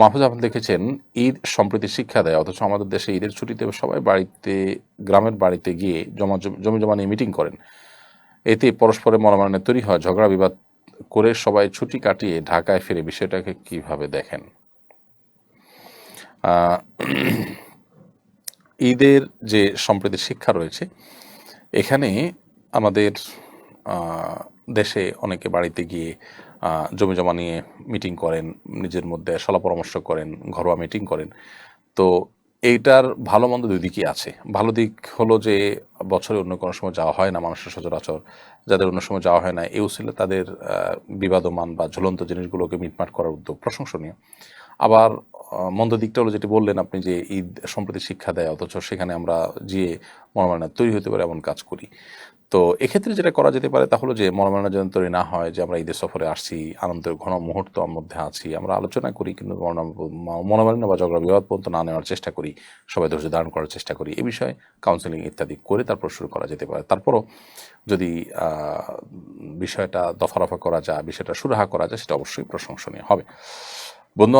মাহফুজ আপনি দেখেছেন ঈদ সম্প্রীতি শিক্ষা দেয়, অথচ আমাদের দেশে ঈদের ছুটিতে সবাই বাড়িতে, গ্রামের বাড়িতে গিয়ে জমা জমি জমা নিয়ে মিটিং করেন। এতে পরস্পরের মনোমালিন্য তৈরি হয়, ঝগড়া বিবাদ করে সবাই ছুটি কাটিয়ে ঢাকায় ফিরে। বিষয়টাকে কীভাবে দেখেন? ঈদের যে সম্প্রীতি শিক্ষা রয়েছে, এখানে আমাদের দেশে অনেকে বাড়িতে গিয়ে জমি জমা নিয়ে মিটিং করেন, নিজের মধ্যে সলা পরামর্শ করেন, ঘরোয়া মিটিং করেন। তো এইটার ভালো মন্দ দুই দিকই আছে। ভালো দিক হলো যে, বছরে অন্য কোনো সময় যাওয়া হয় না মানুষের সচরাচর। যাদের অন্য সময় যাওয়া হয় না এই উসিলে তাদের বিবাদমান বা ঝুলন্ত জিনিসগুলোকে মিটমাট করার উদ্যোগ প্রশংসনীয়। আবার মন্দ দিকটা হলো যেটি বললেন আপনি যে, ঈদ সম্প্রতি শিক্ষা দেয়, অথচ সেখানে আমরা যে মনোমালিন্য তৈরি হতে পারে এমন কাজ করি। তো এক্ষেত্রে যেটা করা যেতে পারে তা হলো যে মনোমালিন্য তৈরি না হয় যে আমরা ঈদের সফরে আসছি, আনন্দের ঘন মুহূর্ত মধ্যে আছি, আমরা আলোচনা করি কিন্তু মনো- মনোমালিন্য বা ঝগড়া বিবাদ পর্যন্ত না নেওয়ার চেষ্টা করি, সবাই ধৈর্য ধারণ করার চেষ্টা করি। এ বিষয়ে কাউন্সেলিং ইত্যাদি করে তারপর শুরু করা যেতে পারে। তারপরও যদি বিষয়টা দফা রফা করা যায়, বিষয়টা সুরাহা করা যায়, সেটা অবশ্যই প্রশংসনীয় হবে। বন্ধু